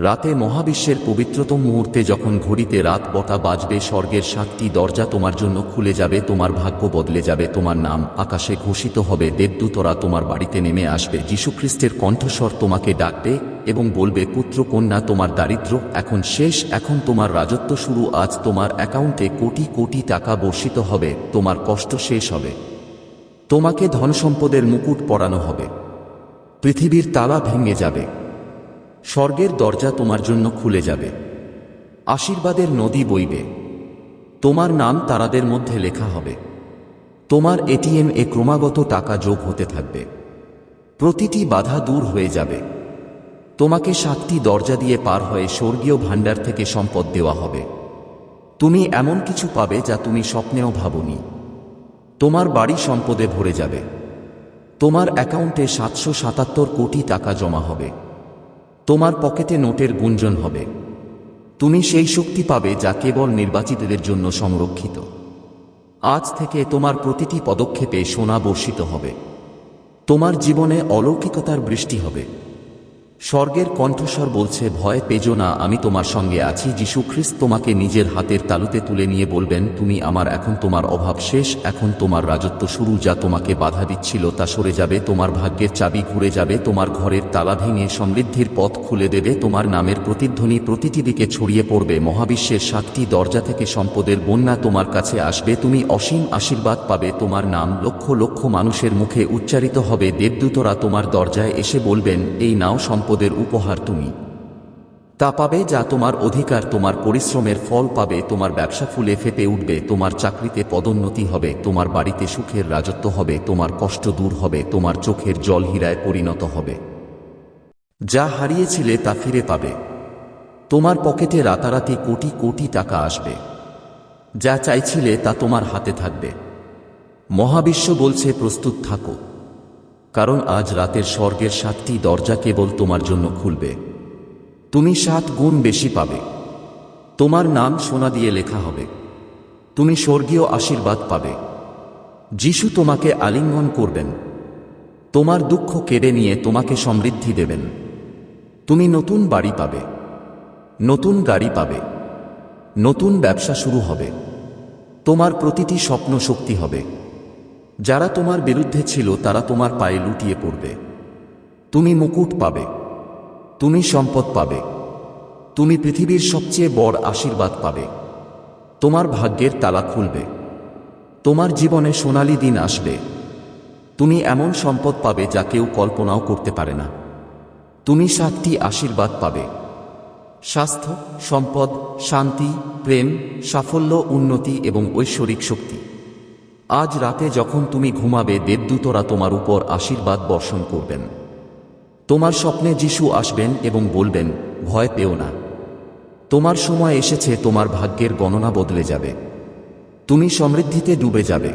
রাতে মহাবিশ্বের পবিত্রতম মুহূর্তে যখন ঘড়িতে রাত বটা বাজবে, স্বর্গের সাতটি দরজা তোমার জন্য খুলে যাবে, তোমার ভাগ্য বদলে যাবে, তোমার নাম আকাশে ঘোষিত হবে, দেবদূতরা তোমার বাড়িতে নেমে আসবে, যীশুখ্রিস্টের কণ্ঠস্বর তোমাকে ডাকবে এবং বলবে, পুত্র কন্যা, তোমার দারিদ্র্য এখন শেষ, এখন তোমার রাজত্ব শুরু, আজ তোমার অ্যাকাউন্টে কোটি কোটি টাকা বর্ষিত হবে, তোমার কষ্ট শেষ হবে। তোমাকে ধনসম্পদের মুকুট পরানো হবে। পৃথিবীর তালা ভেঙে যাবে। স্বর্গের দরজা তোমার জন্য খুলে যাবে। আশীর্বাদের নদী বইবে। তোমার নাম তারাদের মধ্যে লেখা হবে। তোমার এটিএম এ ক্রমাগত টাকা যোগ হতে থাকবে। প্রতিটি বাধা দূর হয়ে যাবে। তোমাকে সাতটি দরজা দিয়ে পার হয়ে স্বর্গীয় ভাণ্ডার থেকে সম্পদ দেওয়া হবে। তুমি এমন কিছু পাবে যা তুমি স্বপ্নেও ভাবনি। তোমার বাড়ি সম্পদে ভরে যাবে। তোমার অ্যাকাউন্টে সাতশো সাতাত্তর কোটি টাকা জমা হবে। তোমার পকেটে নোটের গুঞ্জন হবে। তুমি সেই শক্তি পাবে যা কেবল নির্বাচিতদের জন্য সংরক্ষিত। আজ থেকে তোমার প্রতিটি পদক্ষেপে সোনা বর্ষিত হবে। তোমার জীবনে অলৌকিকতার বৃষ্টি হবে। স্বর্গের কণ্ঠস্বর বলছে, ভয় পেজো না, আমি তোমার সঙ্গে আছি। যিশু খ্রিস্ট তোমাকে নিজের হাতের তালুতে তুলে নিয়ে বলবেন, তুমি আমার, এখন তোমার অভাব শেষ, এখন তোমার রাজত্ব শুরু, যা তোমাকে বাধা দিচ্ছিল, তা সরে যাবে, তোমার ভাগ্যের চাবি ঘুরে যাবে, তোমার ঘরের তালা ভেঙে সমৃদ্ধির পথ খুলে দেবে, তোমার নামের প্রতিধ্বনি প্রতিটি দিকে ছড়িয়ে পড়বে, মহাবিশ্বের সাতটি দরজা থেকে সম্পদের বন্যা তোমার কাছে আসবে, তুমি অসীম আশীর্বাদ পাবে, তোমার নাম লক্ষ লক্ষ মানুষের মুখে উচ্চারিত হবে, দেবদূতরা তোমার দরজায় এসে বলবেন, এই নাও সম্পদের উপহার তুমি। তা পাবে যা তোমার অধিকার, তোমার পরিশ্রমের ফল পাবে, তোমার ব্যবসা ফুলে ফেপে উঠবে, তোমার চাকরিতে পদোন্নতি হবে, তোমার বাড়িতে সুখের রাজত্ব হবে, তোমার কষ্ট দূর হবে, তোমার চোখের জল হীরায় পরিণত হবে। যা হারিয়েছিলে তা ফিরে পাবে। তোমার পকেটে রাতারাতি কোটি কোটি টাকা আসবে। যা চাইছিলে তা তোমার হাতে থাকবে। মহাবিশ্ব বলছে, প্রস্তুত থাকো। কারণ আজ রাতের স্বর্গের সাতটি দরজা কেবল তোমার জন্য খুলবে। তুমি সাত গুণ বেশি পাবে। তোমার নাম সোনা দিয়ে লেখা হবে। তুমি স্বর্গীয় আশীর্বাদ পাবে। যিশু তোমাকে আলিঙ্গন করবেন। তোমার দুঃখ কেড়ে নিয়ে তোমাকে সমৃদ্ধি দেবেন। তুমি নতুন বাড়ি পাবে। নতুন গাড়ি পাবে। নতুন ব্যবসা শুরু হবে। তোমার প্রতিটি স্বপ্ন শক্তি হবে। যারা তোমার বিরুদ্ধে ছিল, তারা তোমার পায়ে লুটিয়ে পড়বে। তুমি মুকুট পাবে। তুমি সম্পদ পাবে। তুমি পৃথিবীর সবচেয়ে বড় আশীর্বাদ পাবে। তোমার ভাগ্যের তালা খুলবে। তোমার জীবনে সোনালি দিন আসবে। তুমি এমন সম্পদ পাবে যা কেউ কল্পনাও করতে পারে না। তুমি সাতটি আশীর্বাদ পাবে। স্বাস্থ্য, সম্পদ, শান্তি, প্রেম, সাফল্য, উন্নতি এবং ঐশ্বরিক শক্তি। আজ রাতে যখন তুমি ঘুমাবে, দেবদূতরা তোমার উপর আশীর্বাদ বর্ষণ করবেন। তোমার স্বপ্নে যিশু আসবেন এবং বলবেন, ভয় পেও না। তোমার সময় এসেছে, তোমার ভাগ্যের গণনা বদলে যাবে। তুমি সমৃদ্ধিতে ডুবে যাবে।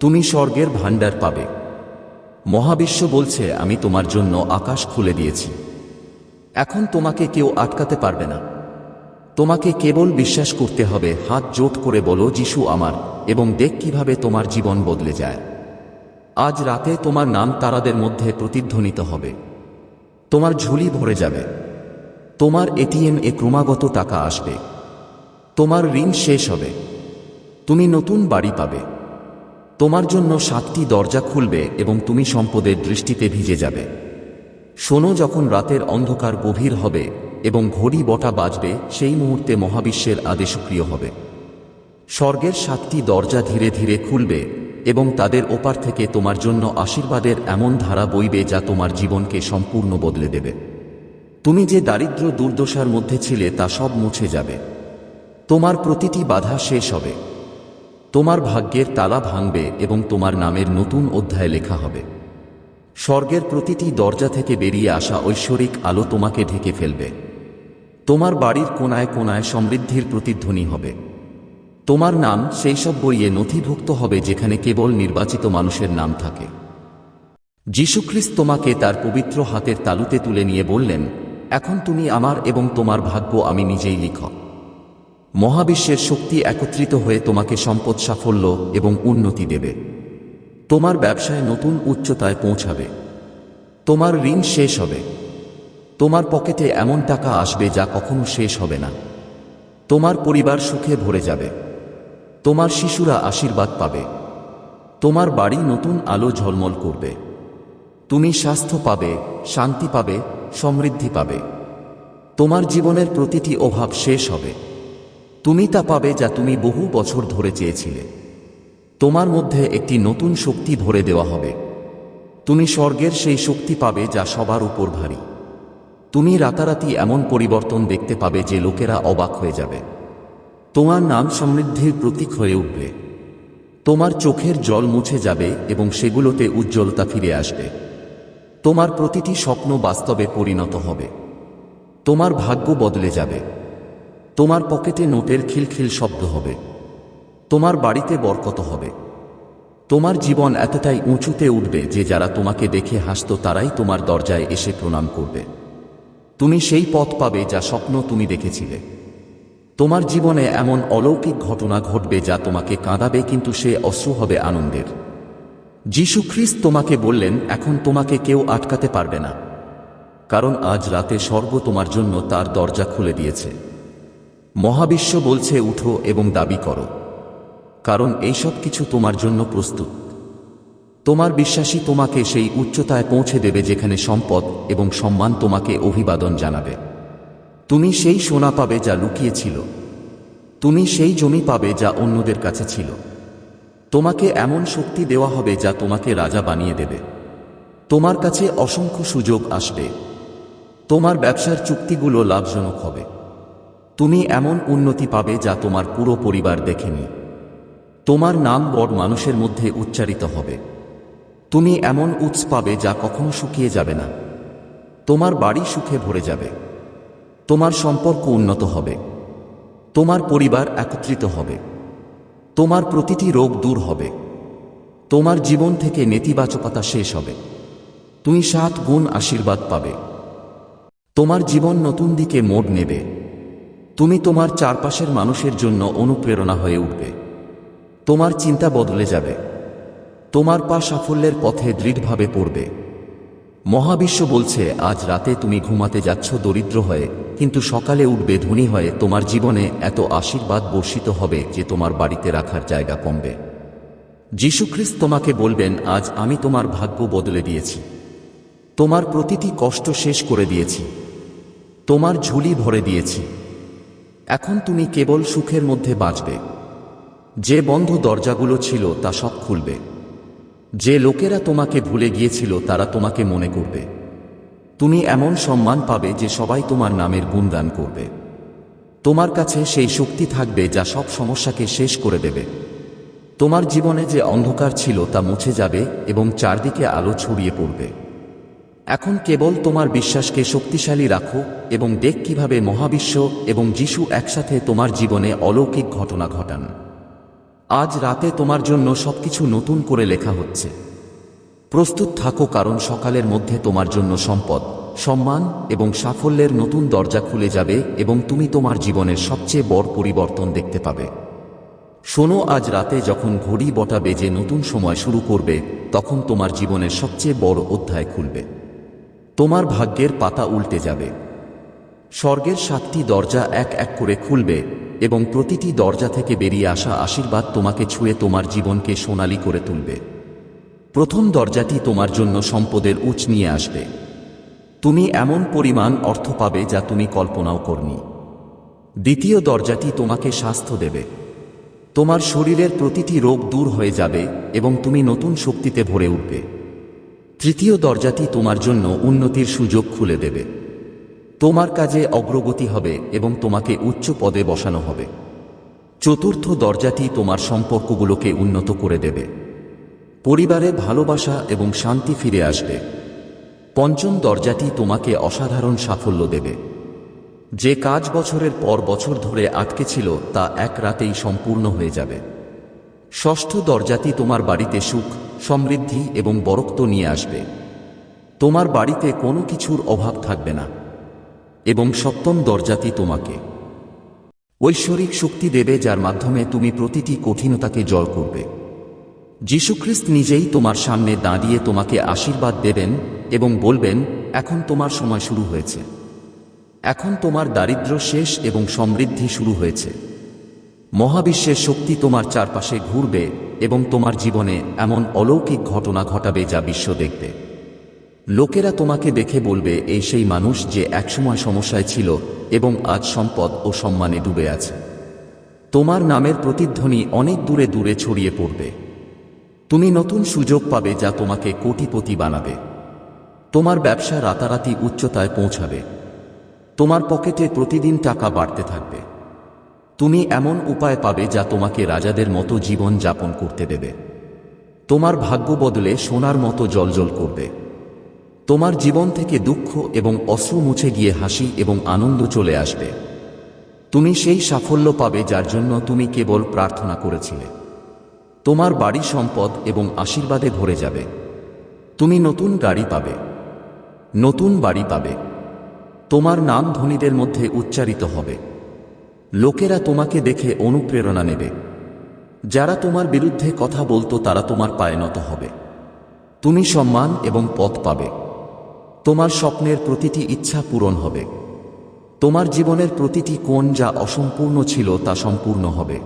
তুমি স্বর্গের ভাণ্ডার পাবে। মহাবিশ্ব বলছে, আমি তোমার জন্য আকাশ খুলে দিয়েছি। এখন তোমাকে কেউ আটকাতে পারবে না। তোমাকে কেবল বিশ্বাস করতে হবে, হাত জোট করে বলো, যিশু আমার, এবং দেখ কীভাবে তোমার জীবন বদলে যায়। আজ রাতে তোমার নাম তারাদের মধ্যে প্রতিধ্বনিত হবে। তোমার ঝুলি ভরে যাবে। তোমার এটিএম এ ক্রমাগত টাকা আসবে। তোমার ঋণ শেষ হবে। তুমি নতুন বাড়ি পাবে। তোমার জন্য সাতটি দরজা খুলবে এবং তুমি সম্পদের দৃষ্টিতে ভিজে যাবে। শোনো যখন রাতের অন্ধকার গভীর হবে এবং ঘড়ি বটা বাজবে, সেই মুহূর্তে মহাবিশ্বের আদেশ সক্রিয় হবে। স্বর্গের সাতটি দরজা ধীরে ধীরে খুলবে এবং তাদের ওপার থেকে তোমার জন্য আশীর্বাদের এমন ধারা বইবে যা তোমার জীবনকে সম্পূর্ণ বদলে দেবে। তুমি যে দারিদ্র দুর্দশার মধ্যে ছিলে, তা সব মুছে যাবে। তোমার প্রতিটি বাধা শেষ হবে। তোমার ভাগ্যের তালা ভাঙবে এবং তোমার নামের নতুন অধ্যায় লেখা হবে। স্বর্গের প্রতিটি দরজা থেকে বেরিয়ে আসা ঐশ্বরিক আলো তোমাকে ঢেকে ফেলবে। তোমার বাড়ির কোনায় কোনায় সমৃদ্ধির প্রতিধ্বনি হবে। তোমার নাম সেই সব বইয়ে নথিভুক্ত হবে যেখানে কেবল নির্বাচিত মানুষের নাম থাকে। যীশুখ্রিস্ট তোমাকে তার পবিত্র হাতের তালুতে তুলে নিয়ে বললেন, এখন তুমি আমার এবং তোমার ভাগ্য আমি নিজেই লিখ মহাবিশ্বের শক্তি একত্রিত হয়ে তোমাকে সম্পদ, সাফল্য এবং উন্নতি দেবে। তোমার ব্যবসায় নতুন উচ্চতায় পৌঁছাবে। তোমার ঋণ শেষ হবে। তোমার পকেটে এমন টাকা আসবে যা কখনো শেষ হবে না। তোমার পরিবার সুখে ভরে যাবে। তোমার শিশুরা আশীর্বাদ পাবে। তোমার বাড়ি নতুন আলো ঝলমল করবে। তুমি স্বাস্থ্য পাবে, শান্তি পাবে, সমৃদ্ধি পাবে। তোমার জীবনের প্রতিটি অভাব শেষ হবে। তুমি তা পাবে যা তুমি বহু বছর ধরে চেয়েছিলে। তোমার মধ্যে একটি নতুন শক্তি ভরে দেওয়া হবে। তুমি স্বর্গের সেই শক্তি পাবে যা সবার উপর ভারী। তুমি রাতারাতি এমন পরিবর্তন দেখতে পাবে যে লোকেরা অবাক হয়ে যাবে। তোমার নাম সমৃদ্ধির প্রতীক হয়ে উঠবে। তোমার চোখের জল মুছে যাবে এবং সেগুলোতে উজ্জ্বলতা ফিরে আসবে। তোমার প্রতিটি স্বপ্ন বাস্তবে পরিণত হবে। তোমার ভাগ্য বদলে যাবে। তোমার পকেটে নোটের খিলখিল শব্দ হবে। তোমার বাড়িতে বরকত হবে। তোমার জীবন এতটাই উঁচুতে উঠবে যে যারা তোমাকে দেখে হাসত তারাই তোমার দরজায় এসে প্রণাম করবে। তুমি সেই পথ পাবে যা স্বপ্ন তুমি দেখেছিলে। তোমার জীবনে এমন অলৌকিক ঘটনা ঘটবে যা তোমাকে কাঁদাবে, কিন্তু সে অশ্রু হবে আনন্দের। যীশুখ্রিস্ট তোমাকে বললেন, এখন তোমাকে কেউ আটকাতে পারবে না। কারণ আজ রাতে স্বর্গ তোমার জন্য তার দরজা খুলে দিয়েছে। মহাবিশ্ব বলছে, উঠো এবং দাবি করো। কারণ এইসব কিছু তোমার জন্য প্রস্তুত। তোমার বিশ্বাসী তোমাকে সেই উচ্চতায় পৌঁছে দেবে যেখানে সম্পদ এবং সম্মান তোমাকে অভিবাদন জানাবে। তুমি সেই সোনা পাবে যা লুকিয়েছিল। তুমি সেই জমি পাবে যা অন্যদের কাছে ছিল। তোমাকে এমন শক্তি দেওয়া হবে যা তোমাকে রাজা বানিয়ে দেবে। তোমার কাছে অসংখ্য সুযোগ আসবে। তোমার ব্যবসার চুক্তিগুলো লাভজনক হবে। তুমি এমন উন্নতি পাবে যা তোমার পুরো পরিবার দেখেনি। তোমার নাম বড় মানুষের মধ্যে উচ্চারিত হবে। তুমি এমন উৎস পাবে যা কখনো শুকিয়ে যাবে না। তোমার বাড়ি সুখে ভরে যাবে। তোমার সম্পর্ক উন্নত হবে। তোমার পরিবার একত্রিত হবে। তোমার প্রতিটি রোগ দূর হবে। তোমার জীবন থেকে নেতিবাচকতা শেষ হবে। তুমি সাত গুণ আশীর্বাদ পাবে। তোমার জীবন নতুন দিকে মোড় নেবে। তুমি তোমার চারপাশের মানুষের জন্য অনুপ্রেরণা হয়ে উঠবে। তোমার চিন্তা বদলে যাবে। তোমার পা সাফল্যের পথে দৃঢ়ভাবে পড়বে। মহাবিশ্ব বলছে, আজ রাতে তুমি ঘুমাতে যাচ্ছ দরিদ্র হয়ে, কিন্তু সকালে উঠবে ধনী হয়ে। তোমার জীবনে এত আশীর্বাদ বর্ষিত হবে যে তোমার বাড়িতে রাখার জায়গা কমবে। যীশুখ্রিস্ট তোমাকে বলবেন, আজ আমি তোমার ভাগ্য বদলে দিয়েছি। তোমার প্রতিটি কষ্ট শেষ করে দিয়েছি। তোমার ঝুলি ভরে দিয়েছি। এখন তুমি কেবল সুখের মধ্যে বাঁচবে। যে বন্ধ দরজাগুলো ছিল, তা সব খুলবে। যে লোকেরা তোমাকে ভুলে গিয়েছিল তারা তোমাকে মনে করবে। তুমি এমন সম্মান পাবে যে সবাই তোমার নামের গুণগান করবে। তোমার কাছে সেই শক্তি থাকবে যা সব সমস্যাকে শেষ করে দেবে। তোমার জীবনে যে অন্ধকার ছিল তা মুছে যাবে এবং চারদিকে আলো ছড়িয়ে পড়বে। এখন কেবল তোমার বিশ্বাসকে শক্তিশালী রাখো এবং দেখ কীভাবে মহাবিশ্ব এবং যিশু একসাথে তোমার জীবনে অলৌকিক ঘটনা ঘটান। আজ রাতে তোমার জন্য সবকিছু নতুন করে লেখা হচ্ছে। প্রস্তুত থাকো কারণ সকালের মধ্যে তোমার জন্য সম্পদ, সম্মান এবং সাফল্যের নতুন দরজা খুলে যাবে এবং তুমি তোমার জীবনের সবচেয়ে বড় পরিবর্তন দেখতে পাবে। শোনো, আজ রাতে যখন ঘড়ি বটা বেজে নতুন সময় শুরু করবে, তখন তোমার জীবনের সবচেয়ে বড় অধ্যায় খুলবে। তোমার ভাগ্যের পাতা উল্টে যাবে। স্বর্গের সাতটি দরজা এক এক করে খুলবে এবং প্রতিটি দরজা থেকে বেরিয়ে আসা আশীর্বাদ তোমাকে ছুঁয়ে তোমার জীবনকে সোনালী করে তুলবে। প্রথম দরজাটি তোমার জন্য সম্পদের উচ নিয়ে আসবে। তুমি এমন পরিমাণ অর্থ পাবে যা তুমি কল্পনাও করনি। দ্বিতীয় দরজাটি তোমাকে স্বাস্থ্য দেবে। তোমার শরীরের প্রতিটি রোগ দূর হয়ে যাবে এবং তুমি নতুন শক্তিতে ভরে উঠবে। তৃতীয় দরজাটি তোমার জন্য উন্নতির সুযোগ খুলে দেবে। তোমার কাজে অগ্রগতি হবে এবং তোমাকে উচ্চ পদে বসানো হবে। চতুর্থ দরজাটি তোমার সম্পর্কগুলোকে উন্নত করে দেবে। পরিবারে ভালোবাসা এবং শান্তি ফিরে আসবে। পঞ্চম দরজাটি তোমাকে অসাধারণ সাফল্য দেবে। যে কাজ বছরের পর বছর ধরে আটকে ছিল, তা এক রাতেই সম্পূর্ণ হয়ে যাবে। ষষ্ঠ দরজাটি তোমার বাড়িতে সুখ, সমৃদ্ধি এবং বরক্ত নিয়ে আসবে। তোমার বাড়িতে কোনো কিছুর অভাব থাকবে না। এবং সপ্তম দরজাটি তোমাকে। ঐশ্বরিক শক্তি দেবে যার মাধ্যমে তুমি প্রতিটি কঠিনতাকে জয় করবে। যীশুখ্রিস্ট নিজেই তোমার সামনে দাঁড়িয়ে তোমাকে আশীর্বাদ দেবেন এবং বলবেন, এখন তোমার সময় শুরু হয়েছে। এখন তোমার দারিদ্র্য শেষ এবং সমৃদ্ধি শুরু হয়েছে। মহাবিশ্বের শক্তি তোমার চারপাশে ঘুরবে এবং তোমার জীবনে এমন অলৌকিক ঘটনা ঘটাবে যা বিশ্ব দেখবে। লোকেরা তোমাকে দেখে বলবে, এই সেই মানুষ যে একসময় সমস্যায় ছিল এবং আজ সম্পদ ও সম্মানে ডুবে আছে। তোমার নামের প্রতিধ্বনি অনেক দূরে দূরে ছড়িয়ে পড়বে। তুমি নতুন সুযোগ পাবে যা তোমাকে কোটিপতি বানাবে। তোমার ব্যবসা রাতারাতি উচ্চতায় পৌঁছাবে। তোমার পকেটে প্রতিদিন টাকা বাড়তে থাকবে। তুমি এমন উপায় পাবে যা তোমাকে রাজাদের মতো জীবন যাপন করতে দেবে। তোমার ভাগ্য বদলে সোনার মতো জলজল করবে। তোমার জীবন থেকে দুঃখ এবং অশ্রু মুছে গিয়ে হাসি এবং আনন্দ চলে আসবে। তুমি সেই সাফল্য পাবে যার জন্য তুমি কেবল প্রার্থনা করেছিলে। তোমার বাড়ি সম্পদ এবং আশীর্বাদে ভরে যাবে। তুমি নতুন গাড়ি পাবে। নতুন বাড়ি পাবে। তোমার নাম ধনীদের মধ্যে উচ্চারিত হবে। লোকেরা তোমাকে দেখে অনুপ্রেরণা নেবে। যারা তোমার বিরুদ্ধে কথা বলতো তারা তোমার পায়ে নত হবে। তুমি সম্মান এবং পথ পাবে। তোমার স্বপ্নের প্রতিটি ইচ্ছা পূরণ হবে। তোমার জীবনের প্রতিটি কোণ যা অসম্পূর্ণ ছিল তা সম্পূর্ণ হবে।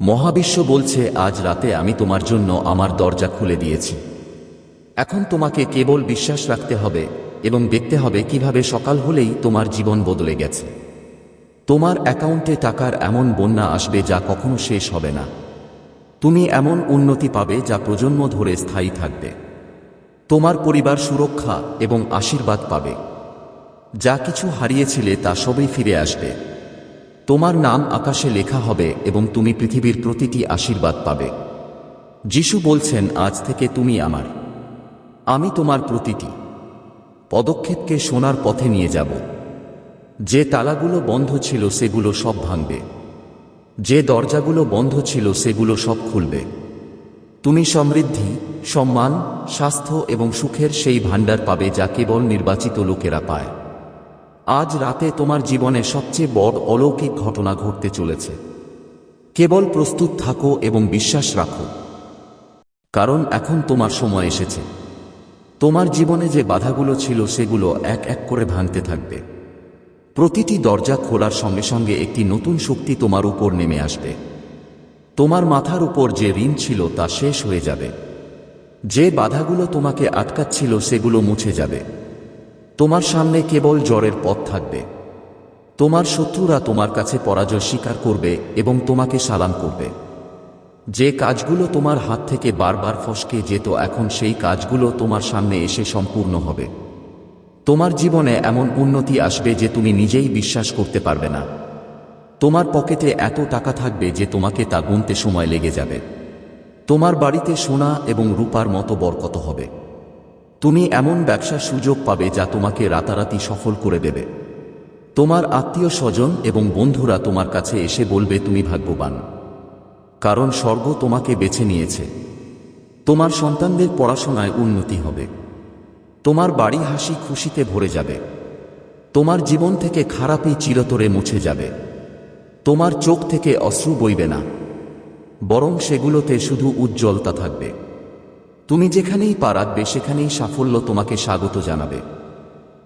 মহাবিশ্ব বলছে, আজ রাতে আমি তোমার জন্য আমার দরজা খুলে দিয়েছি। এখন তোমাকে কেবল বিশ্বাস রাখতে হবে এবং দেখতে হবে কীভাবে সকাল হলেই তোমার জীবন বদলে গেছে। তোমার অ্যাকাউন্টে টাকার এমন বন্যা আসবে যা কখনো শেষ হবে না। তুমি এমন উন্নতি পাবে যা প্রজন্ম ধরে স্থায়ী থাকবে। তোমার পরিবার সুরক্ষা এবং আশীর্বাদ পাবে। যা কিছু হারিয়েছিলে তা সবই ফিরে আসবে। তোমার নাম আকাশে লেখা হবে এবং তুমি পৃথিবীর প্রতিটি আশীর্বাদ পাবে। যিশু বলছেন, আজ থেকে তুমি আমার। আমি তোমার প্রতিটি। পদক্ষেপকে সোনার পথে নিয়ে যাব। যে তালাগুলো বন্ধ ছিল সেগুলো সব ভাঙবে। যে দরজাগুলো বন্ধ ছিল সেগুলো সব খুলবে। তুমি সমৃদ্ধি, সম্মান, স্বাস্থ্য এবং সুখের সেই ভাণ্ডার পাবে যা কেবল নির্বাচিত লোকেরা পায়। আজ রাতে তোমার জীবনে সবচেয়ে বড় অলৌকিক ঘটনা ঘটতে চলেছে। কেবল প্রস্তুত থাকো এবং বিশ্বাস রাখো। কারণ এখন তোমার সময় এসেছে। তোমার জীবনে যে বাধাগুলো ছিল সেগুলো এক এক করে ভাঙতে থাকবে। প্রতিটি দরজা খোলার সঙ্গে সঙ্গে একটি নতুন শক্তি তোমার উপর নেমে আসবে। তোমার মাথার উপর যে ঋণ ছিল তা শেষ হয়ে যাবে। যে বাধাগুলো তোমাকে আটকাচ্ছিল সেগুলো মুছে যাবে। তোমার সামনে কেবল জ্বরের পথ থাকবে। তোমার শত্রুরা তোমার কাছে পরাজয় স্বীকার করবে এবং তোমাকে সালাম করবে। যে কাজগুলো তোমার হাত থেকে বারবার ফসকে যেত এখন সেই কাজগুলো তোমার সামনে এসে সম্পূর্ণ হবে। তোমার জীবনে এমন উন্নতি আসবে যে তুমি নিজেই বিশ্বাস করতে পারবে না। তোমার পকেটে এত টাকা থাকবে যে তোমাকে তা গুনতে সময় লেগে যাবে। তোমার বাড়িতে সোনা এবং রূপার মতো বরকত হবে। তুমি এমন ব্যবসার সুযোগ পাবে যা তোমাকে রাতারাতি সফল করে দেবে। তোমার আত্মীয় স্বজন এবং বন্ধুরা তোমার কাছে এসে বলবে, তুমি ভাগ্যবান। কারণ স্বর্গ তোমাকে বেছে নিয়েছে। তোমার সন্তানদের পড়াশোনায় উন্নতি হবে। তোমার বাড়ি হাসি খুশিতে ভরে যাবে। তোমার জীবন থেকে খারাপই চিরতরে মুছে যাবে। তোমার চোখ থেকে অশ্রু বইবে না, বরং সেগুলোতে শুধু উজ্জ্বলতা থাকবে। তুমি যেখানেই পা রাখবে, সেখানেই সাফল্য তোমাকে স্বাগত জানাবে।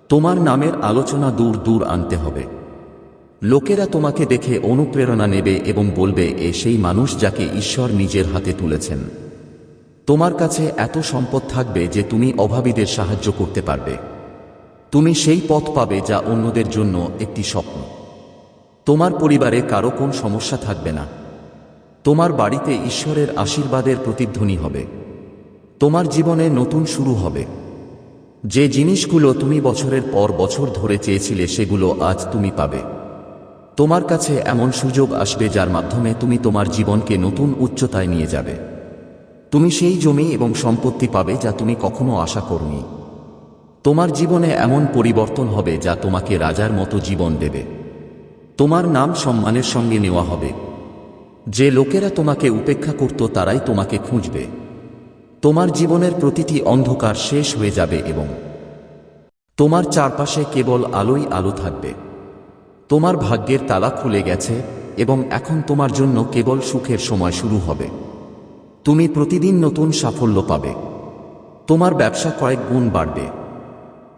তোমার নামের আলোচনা দূর দূর আনতে হবে। লোকেরা তোমাকে দেখে অনুপ্রেরণা নেবে এবং বলবে, এ সেই মানুষ যাকে ঈশ্বর নিজের হাতে তুলেছেন। তোমার কাছে এত সম্পদ থাকবে যে তুমি অভাবীদের সাহায্য করতে পারবে। তুমি সেই পথ পাবে যা অন্যদের জন্য একটি স্বপ্ন। তোমার পরিবারে কারও কোন সমস্যা থাকবে না। তোমার বাড়িতে ঈশ্বরের আশীর্বাদের প্রতিধ্বনি হবে। তোমার জীবনে নতুন শুরু হবে। যে জিনিসগুলো তুমি বছরের পর বছর ধরে চেয়েছিলে সেগুলো আজ তুমি পাবে। তোমার কাছে এমন সুযোগ আসবে যার মাধ্যমে তুমি তোমার জীবনকে নতুন উচ্চতায় নিয়ে যাবে। তুমি সেই জমি এবং সম্পত্তি পাবে যা তুমি কখনো আশা করনি। তোমার জীবনে এমন পরিবর্তন হবে যা তোমাকে রাজার মতো জীবন দেবে। তোমার নাম সম্মানের সঙ্গে নেওয়া হবে। যে লোকেরা তোমাকে উপেক্ষা করত তারাই তোমাকে খুঁজবে। তোমার জীবনের প্রতিটি অন্ধকার শেষ হয়ে যাবে এবং তোমার চারপাশে কেবল আলোই আলো থাকবে। তোমার ভাগ্যের তালা খুলে গেছে এবং এখন তোমার জন্য কেবল সুখের সময় শুরু হবে। তুমি প্রতিদিন নতুন সাফল্য পাবে। তোমার ব্যবসা কয়েক গুণ বাড়বে।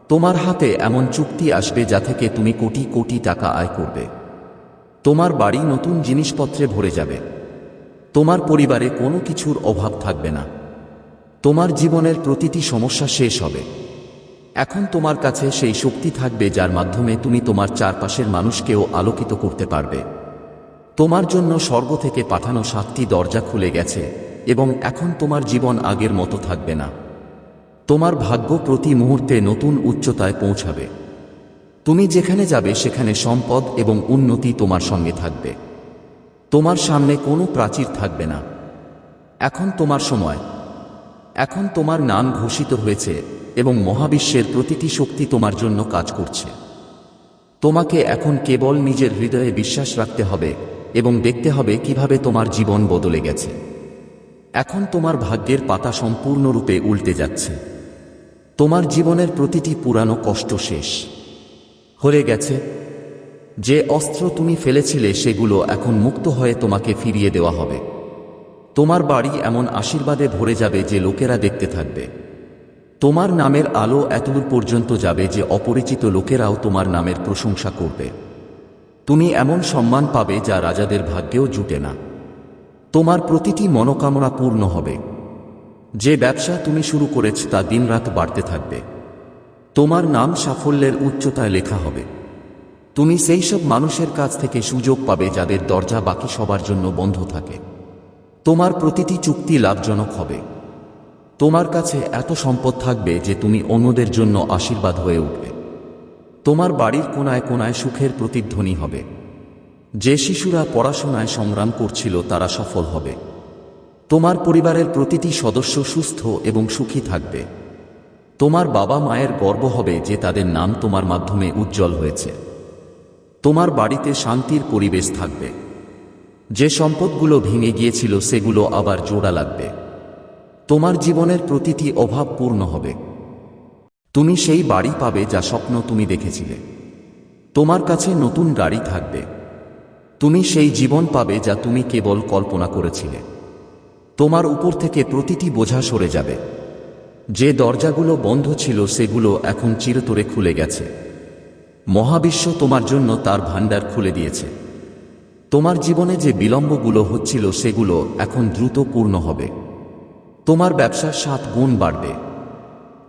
তোমার হাতে এমন চুক্তি আসবে যা থেকে তুমি কোটি কোটি টাকা আয় করবে। তোমার বাড়ি নতুন জিনিসপত্রে ভরে যাবে। তোমার পরিবারে কোনো কিছুর অভাব থাকবে না। তোমার জীবনের প্রতিটি সমস্যা শেষ হবে। এখন তোমার কাছে সেই শক্তি থাকবে যার মাধ্যমে তুমি তোমার চারপাশের মানুষকেও আলোকিত করতে পারবে। তোমার জন্য স্বর্গ থেকে পাঠানো সাতটি দরজা খুলে গেছে এবং এখন তোমার জীবন আগের মতো থাকবে না। তোমার ভাগ্য প্রতি মুহূর্তে নতুন উচ্চতায় পৌঁছাবে। তুমি যেখানে যাবে, সেখানে সম্পদ এবং উন্নতি তোমার সঙ্গে থাকবে। তোমার সামনে কোনো প্রাচীর থাকবে না। এখন তোমার সময়। এখন তোমার নাম ঘোষিত হয়েছে এবং মহাবিশ্বের প্রতিটি শক্তি তোমার জন্য কাজ করছে। তোমাকে এখন কেবল নিজের হৃদয়ে বিশ্বাস রাখতে হবে এবং দেখতে হবে কীভাবে তোমার জীবন বদলে গেছে। এখন তোমার ভাগ্যের পাতা সম্পূর্ণরূপে উল্টে যাচ্ছে। তোমার জীবনের প্রতিটি পুরানো কষ্ট শেষ। হয়ে গেছে। যে অস্ত্র তুমি ফেলেছিলে, সেগুলো এখন মুক্ত হয়ে তোমাকে ফিরিয়ে দেওয়া হবে। তোমার বাড়ি এমন আশীর্বাদে ভরে যাবে যে লোকেরা দেখতে থাকবে। তোমার নামের আলো এতদূর পর্যন্ত যাবে যে অপরিচিত লোকেরাও তোমার নামের প্রশংসা করবে। তুমি এমন সম্মান পাবে যা রাজাদের ভাগ্যেও জুটে না। তোমার প্রতিটি মনোকামনা পূর্ণ হবে। যে ব্যবসা তুমি শুরু করেছ, তা দিনরাত বাড়তে থাকবে। তোমার নাম সাফল্যের উচ্চতায় লেখা হবে। তুমি সেই সব মানুষের কাছ থেকে সুযোগ পাবে যাদের দরজা বাকি সবার জন্য বন্ধ থাকে। তোমার প্রতিটি চুক্তি লাভজনক হবে। তোমার কাছে এত সম্পদ থাকবে যে তুমি অন্যদের জন্য আশীর্বাদ হয়ে উঠবে। তোমার বাড়ির কোনায় কোনায় সুখের প্রতিধ্বনি হবে। যে শিশুরা পড়াশোনায় সংগ্রাম করছিল তারা সফল হবে। তোমার পরিবারের প্রতিটি সদস্য সুস্থ এবং সুখী থাকবে। তোমার বাবা মায়ের গর্ব হবে যে তাদের নাম তোমার মাধ্যমে উজ্জ্বল হয়েছে। তোমার বাড়িতে শান্তির পরিবেশ থাকবে। যে সম্পদগুলো ভেঙে গিয়েছিল সেগুলো আবার জোড়া লাগবে। তোমার জীবনের প্রতিটি অভাব পূর্ণ হবে। তুমি সেই বাড়ি পাবে যা স্বপ্ন তুমি দেখেছিলে। তোমার কাছে নতুন গাড়ি থাকবে। তুমি সেই জীবন পাবে যা তুমি কেবল কল্পনা করেছিলে। তোমার উপর থেকে প্রতিটি বোঝা সরে যাবে। যে দরজাগুলো বন্ধ ছিল সেগুলো এখন চিরতরে খুলে গেছে। মহাবিশ্ব তোমার জন্য তার ভাণ্ডার খুলে দিয়েছে। তোমার জীবনে যে বিলম্বগুলো হচ্ছিল সেগুলো এখন দ্রুত পূর্ণ হবে। তোমার ব্যবসার সাত গুণ বাড়বে।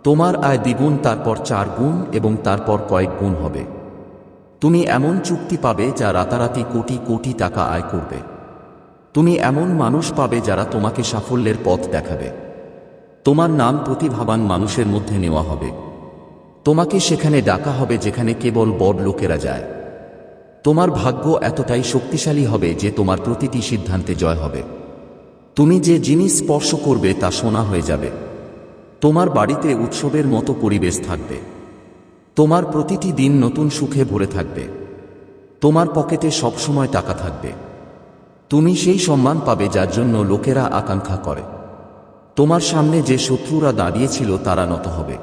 তোমার আয় দ্বিগুণ, তারপর চার গুণ এবং তারপর কয়েক গুণ হবে। তুমি এমন চুক্তি পাবে যা রাতারাতি কোটি কোটি টাকা আয় করবে। তুমি এমন মানুষ পাবে যারা তোমাকে সাফল্যের পথ দেখাবে। তোমার নাম প্রতিভাবান মানুষের মধ্যে নেওয়া হবে। তোমাকে সেখানে ডাকা হবে যেখানে কেবল বড় লোকেরা যায়। তোমার ভাগ্য এতটাই শক্তিশালী হবে যে তোমার প্রতিটি সিদ্ধান্তে জয় হবে। তুমি যে জিনিস স্পর্শ করবে তা সোনা হয়ে যাবে। তোমার বাড়িতে উৎসবের মতো পরিবেশ থাকবে। তোমার প্রতিটি দিন নতুন সুখে ভরে থাকবে। তোমার পকেটে সবসময় টাকা থাকবে। তুমি সেই সম্মান পাবে যার জন্য লোকেরা আকাঙ্ক্ষা করে। তোমার সামনে যে শত্রুরা দাঁড়িয়েছিল তারা নত হবে।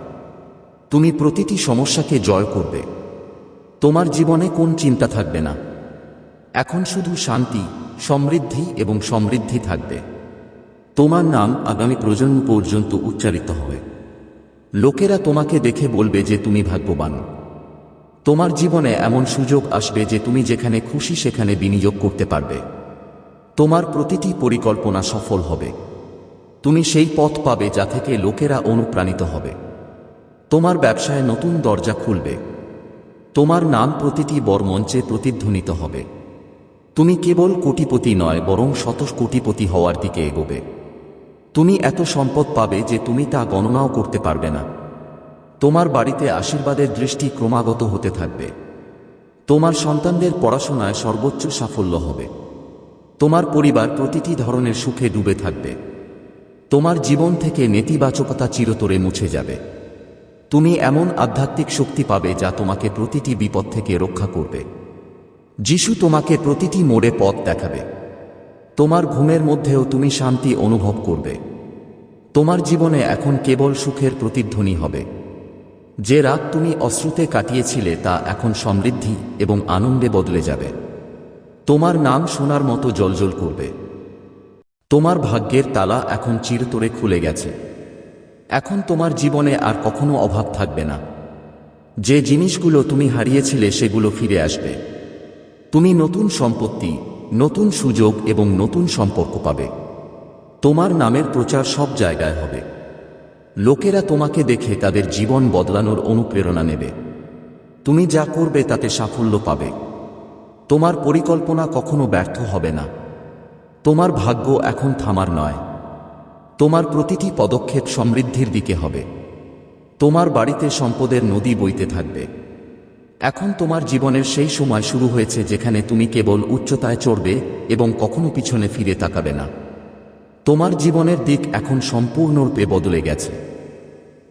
তুমি প্রতিটি সমস্যাকে জয় করবে। তোমার জীবনে কোন চিন্তা থাকবে না। এখন শুধু শান্তি, সমৃদ্ধি এবং সমৃদ্ধি থাকবে। তোমার নাম আগামী প্রজন্ম পর্যন্ত উচ্চারিত হবে। লোকেরা তোমাকে দেখে বলবে যে তুমি ভাগ্যবান। তোমার জীবনে এমন সুযোগ আসবে যে তুমি যেখানে খুশি সেখানে বিনিয়োগ করতে পারবে। তোমার প্রতিটি পরিকল্পনা সফল হবে। তুমি সেই পথ পাবে যা থেকে লোকেরা অনুপ্রাণিত হবে। তোমার ব্যবসায় নতুন দরজা খুলবে। তোমার নাম প্রতিটি বড় মঞ্চে প্রতিধ্বনিত হবে। তুমি কেবল কোটিপতি নয়, বরং শত কোটিপতি হওয়ার দিকে এগোবে। তুমি এত সম্পদ পাবে যে তুমি তা গণনাও করতে পারবে না। তোমার বাড়িতে আশীর্বাদের দৃষ্টি ক্রমাগত হতে থাকবে। তোমার সন্তানদের পড়াশোনায় সর্বোচ্চ সাফল্য হবে। তোমার পরিবার প্রতিটি ধরনের সুখে ডুবে থাকবে। তোমার জীবন থেকে নেতিবাচকতা চিরতরে মুছে যাবে। তুমি এমন আধ্যাত্মিক শক্তি পাবে যা তোমাকে প্রতিটি বিপদ থেকে রক্ষা করবে। যিশু তোমাকে প্রতিটি মোড়ে পথ দেখাবে। তোমার ঘুমের মধ্যেও তুমি শান্তি অনুভব করবে। তোমার জীবনে এখন কেবল সুখের প্রতিধ্বনি হবে। যে রাত তুমি অশ্রুতে কাটিয়েছিলে তা এখন সমৃদ্ধি এবং আনন্দে বদলে যাবে। তোমার নাম শোনার মতো জলজল করবে। তোমার ভাগ্যের তালা এখন চিরতরে খুলে গেছে। এখন তোমার জীবনে আর কখনো অভাব থাকবে না। যে জিনিসগুলো তুমি হারিয়েছিলে সেগুলো ফিরে আসবে। তুমি নতুন সম্পত্তি, নতুন সুযোগ এবং নতুন সম্পর্ক পাবে। তোমার নামের প্রচার সব জায়গায় হবে। লোকেরা তোমাকে দেখে তাদের জীবন বদলানোর অনুপ্রেরণা নেবে। তুমি যা করবে তাতে সাফল্য পাবে। তোমার পরিকল্পনা কখনো ব্যর্থ হবে না। তোমার ভাগ্য এখন থামার নয়। তোমার প্রতিটি পদক্ষেপ সমৃদ্ধির দিকে হবে। তোমার বাড়িতে সম্পদের নদী বইতে থাকবে। এখন তোমার জীবনের সেই সময় শুরু হয়েছে যেখানে তুমি কেবল উচ্চতায় চড়বে এবং কখনো পিছনে ফিরে তাকাবে না। তোমার জীবনের দিক এখন সম্পূর্ণরূপে বদলে গেছে।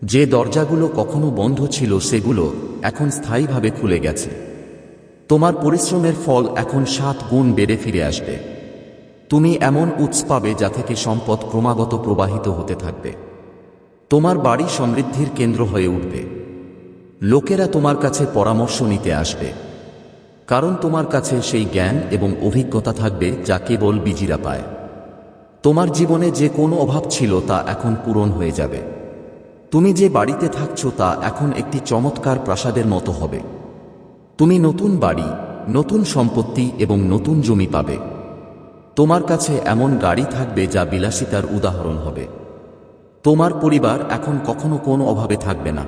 যে দরজাগুলো কখনো বন্ধ ছিল সেগুলো এখন স্থায়ীভাবে খুলে গেছে। তোমার পরিশ্রমের ফল এখন সাত গুণ বেড়ে ফিরে আসবে। তুমি এমন উৎস পাবে যা থেকে সম্পদ ক্রমাগত প্রবাহিত হতে থাকবে। তোমার বাড়ি সমৃদ্ধির কেন্দ্র হয়ে উঠবে। লোকেরা তোমার কাছে পরামর্শ নিতে আসবে। কারণ তোমার কাছে সেই জ্ঞান এবং অভিজ্ঞতা থাকবে যা কেবল বিজিরা পায়। তোমার জীবনে যে কোনো অভাব ছিল তা এখন পূরণ হয়ে যাবে। তুমি যে বাড়িতে থাকছো তা এখন একটি চমৎকার প্রাসাদের মতো হবে। তুমি নতুন বাড়ি, নতুন সম্পত্তি এবং নতুন জমি পাবে। তোমার কাছে এমন গাড়ি থাকবে যা বিলাসিতার উদাহরণ হবে। তোমার পরিবার এখন কখনো কোনো অভাবে থাকবে না।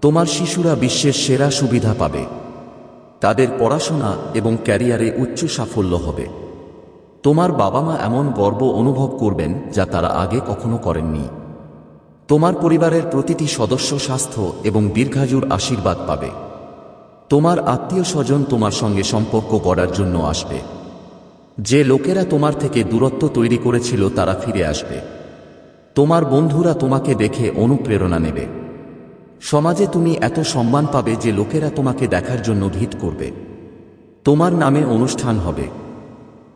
তোমার শিশুরা বিশ্বের সেরা সুবিধা পাবে। তাদের পড়াশোনা এবং ক্যারিয়ারে উচ্চ সাফল্য হবে। তোমার বাবা মা এমন গর্ব অনুভব করবেন যা তারা আগে কখনো করেননি। তোমার পরিবারের প্রতিটি সদস্য স্বাস্থ্য এবং দীর্ঘায়ুর আশীর্বাদ পাবে। তোমার আত্মীয় স্বজন তোমার সঙ্গে সম্পর্ক গড়ার জন্য আসবে। যে লোকেরা তোমার থেকে দূরত্ব তৈরি করেছিল, তারা ফিরে আসবে। তোমার বন্ধুরা তোমাকে দেখে অনুপ্রেরণা নেবে। সমাজে তুমি এত সম্মান পাবে যে লোকেরা তোমাকে দেখার জন্য ভিত করবে। তোমার নামে অনুষ্ঠান হবে।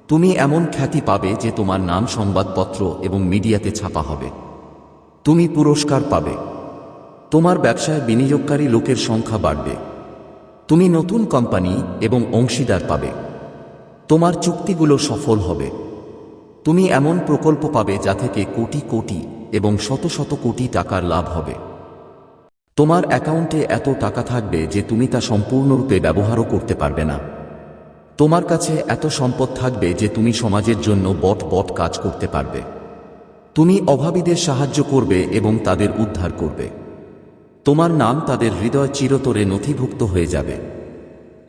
তুমি এমন খ্যাতি পাবে যে তোমার নাম সংবাদপত্র এবং মিডিয়াতে ছাপা হবে। তুমি পুরস্কার পাবে। তোমার ব্যবসায় বিনিয়োগকারী লোকের সংখ্যা বাড়বে। তুমি নতুন কোম্পানি এবং অংশীদার পাবে। তোমার চুক্তিগুলো সফল হবে। তুমি এমন প্রকল্প পাবে যা থেকে কোটি কোটি এবং শত শত কোটি টাকার লাভ হবে। তোমার অ্যাকাউন্টে এত টাকা থাকবে যে তুমি তা সম্পূর্ণরূপে ব্যবহারও করতে পারবে না। তোমার কাছে এত সম্পদ থাকবে যে তুমি সমাজের জন্য বট বট কাজ করতে পারবে। তুমি অভাবীদের সাহায্য করবে এবং তাদের উদ্ধার করবে। তোমার নাম তাদের হৃদয় চিরতরে নথিভুক্ত হয়ে যাবে।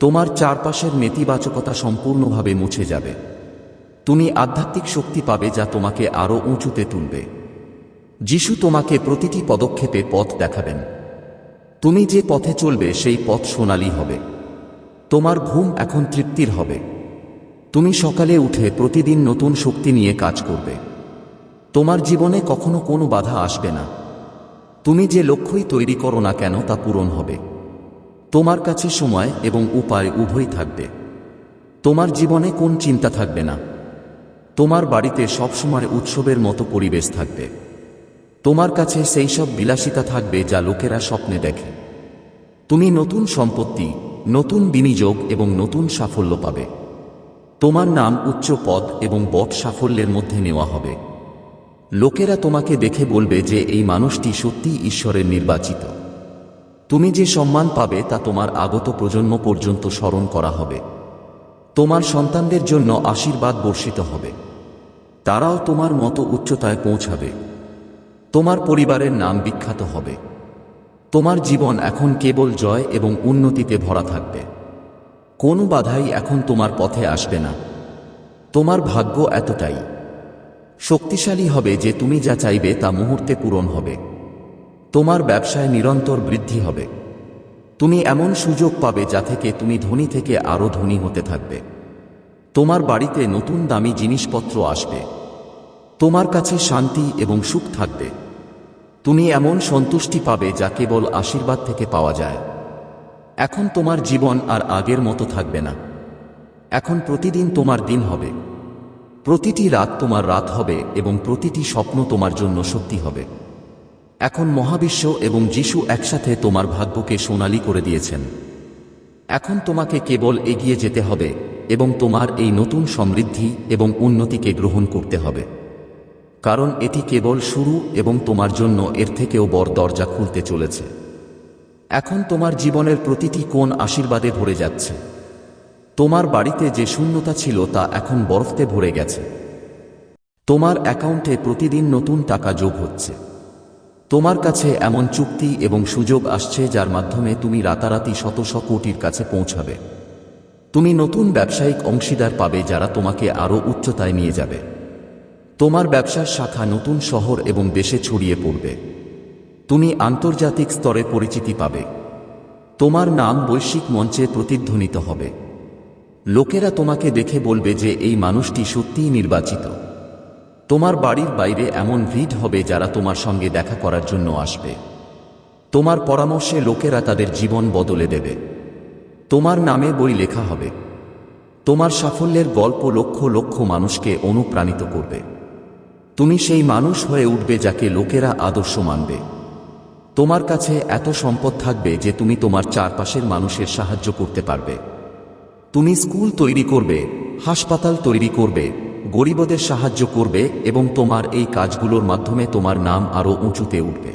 তোমার চারপাশের নেতিবাচকতা সম্পূর্ণভাবে মুছে যাবে। তুমি আধ্যাত্মিক শক্তি পাবে যা তোমাকে আরও উঁচুতে তুলবে। যিশু তোমাকে প্রতিটি পদক্ষেপে পথ দেখাবেন। তুমি যে পথে চলবে, সেই পথ সোনালি হবে। তোমার ঘুম এখন তৃপ্তির হবে। তুমি সকালে উঠে প্রতিদিন নতুন শক্তি নিয়ে কাজ করবে। তোমার জীবনে কখনো কোনো বাধা আসবে না। তুমি যে লক্ষ্যই তৈরি করো না কেন, তা পূরণ হবে। তোমার কাছে সময় এবং উপায় উভয়ই থাকবে। তোমার জীবনে কোন চিন্তা থাকবে না। তোমার বাড়িতে সবসময় উৎসবের মতো পরিবেশ থাকবে। তোমার কাছে সেই সব বিলাসিতা থাকবে যা লোকেরা স্বপ্নে দেখে। তুমি নতুন সম্পত্তি, নতুন বিনিয়োগ এবং নতুন সাফল্য পাবে। তোমার নাম উচ্চ পদ এবং বট সাফল্যের মধ্যে নেওয়া হবে। লোকেরা তোমাকে দেখে বলবে যে এই মানুষটি সত্যিই ঈশ্বরের নির্বাচিত। তুমি যে সম্মান পাবে তা তোমার আগত প্রজন্ম পর্যন্ত স্মরণ করা হবে। তোমার সন্তানদের জন্য আশীর্বাদ বর্ষিত হবে। তারাও তোমার মতো উচ্চতায় পৌঁছাবে। তোমার পরিবারের নাম বিখ্যাত হবে। তোমার জীবন এখন কেবল জয় এবং উন্নতিতে ভরা থাকবে। কোনো বাধাই এখন তোমার পথে আসবে না। তোমার ভাগ্য এতটাই। শক্তিশালী হবে যে তুমি যা চাইবে তা মুহূর্তে পূরণ হবে। তোমার ব্যবসায় নিরন্তর বৃদ্ধি হবে। তুমি এমন সুযোগ পাবে যা থেকে তুমি ধনী থেকে আরও ধনী হতে থাকবে। তোমার বাড়িতে নতুন দামি জিনিসপত্র আসবে। তোমার কাছে শান্তি এবং সুখ থাকবে। তুমি এমন সন্তুষ্টি পাবে যা কেবল আশীর্বাদ থেকে পাওয়া যায়। এখন তোমার জীবন আর আগের মতো থাকবে না। এখন প্রতিদিন তোমার দিন হবে। প্রতিটি রাত তোমার রাত হবে এবং প্রতিটি স্বপ্ন তোমার জন্য সত্যি হবে। এখন মহাবিশ্ব এবং যিশু একসাথে তোমার ভাগ্যকে সোনালি করে দিয়েছেন। এখন তোমাকে কেবল এগিয়ে যেতে হবে এবং তোমার এই নতুন সমৃদ্ধি এবং উন্নতিকে গ্রহণ করতে হবে। কারণ এটি কেবল শুরু এবং তোমার জন্য এর থেকেও বড় দরজা খুলতে চলেছে। এখন তোমার জীবনের প্রতিটি কোণ আশীর্বাদে ভরে যাচ্ছে। তোমার বাড়িতে যে শূন্যতা ছিল তা এখন বরফতে ভরে গেছে। তোমার অ্যাকাউন্টে প্রতিদিন নতুন টাকা যোগ হচ্ছে। তোমার কাছে এমন চুক্তি এবং সুযোগ আসছে যার মাধ্যমে তুমি রাতারাতি শত কোটির কাছে পৌঁছাবে। তুমি নতুন ব্যবসায়িক অংশীদার পাবে যারা তোমাকে আরও উচ্চতায় নিয়ে যাবে। তোমার ব্যবসার শাখা নতুন শহর এবং দেশে ছড়িয়ে পড়বে। তুমি আন্তর্জাতিক স্তরে পরিচিতি পাবে। তোমার নাম বৈশ্বিক মঞ্চে প্রতিধ্বনিত হবে। লোকেরা তোমাকে দেখে বলবে যে এই মানুষটি সত্যিই নির্বাচিত। তোমার বাড়ির বাইরে এমন ভিড় হবে যারা তোমার সঙ্গে দেখা করার জন্য আসবে। তোমার পরামর্শে লোকেরা তাদের জীবন বদলে দেবে। তোমার নামে বই লেখা হবে। তোমার সাফল্যের গল্প লক্ষ লক্ষ মানুষকে অনুপ্রাণিত করবে। তুমি সেই মানুষ হয়ে উঠবে যাকে লোকেরা আদর্শ মানবে। তোমার কাছে এত সম্পদ থাকবে যে তুমি তোমার চারপাশের মানুষের সাহায্য করতে পারবে। তুমি স্কুল তৈরি করবে, হাসপাতাল তৈরি করবে গরিবদের সাহায্য করবে এবং তোমার এই কাজগুলোর মাধ্যমে তোমার নাম আরও উঁচুতে উঠবে।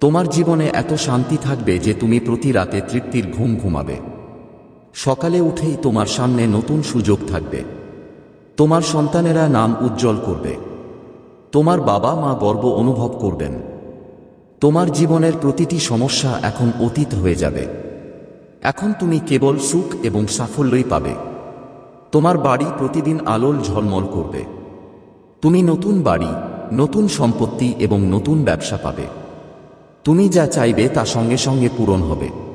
তোমার জীবনে এত শান্তি থাকবে যে তুমি প্রতি রাতে তৃপ্তির ঘুম ঘুমাবে। সকালে উঠেই তোমার সামনে নতুন সুযোগ থাকবে। তোমার সন্তানেরা নাম উজ্জ্বল করবে। তোমার বাবা মা গর্ব অনুভব করবেন। তোমার জীবনের প্রতিটি সমস্যা এখন অতীত হয়ে যাবে। এখন তুমি কেবল সুখ এবং সাফল্যই পাবে। তোমার বাড়ি প্রতিদিন আলোল ঝলমল করবে। তুমি নতুন বাড়ি, নতুন সম্পত্তি এবং নতুন ব্যবসা পাবে। তুমি যা চাইবে তা সঙ্গে সঙ্গে পূরণ হবে।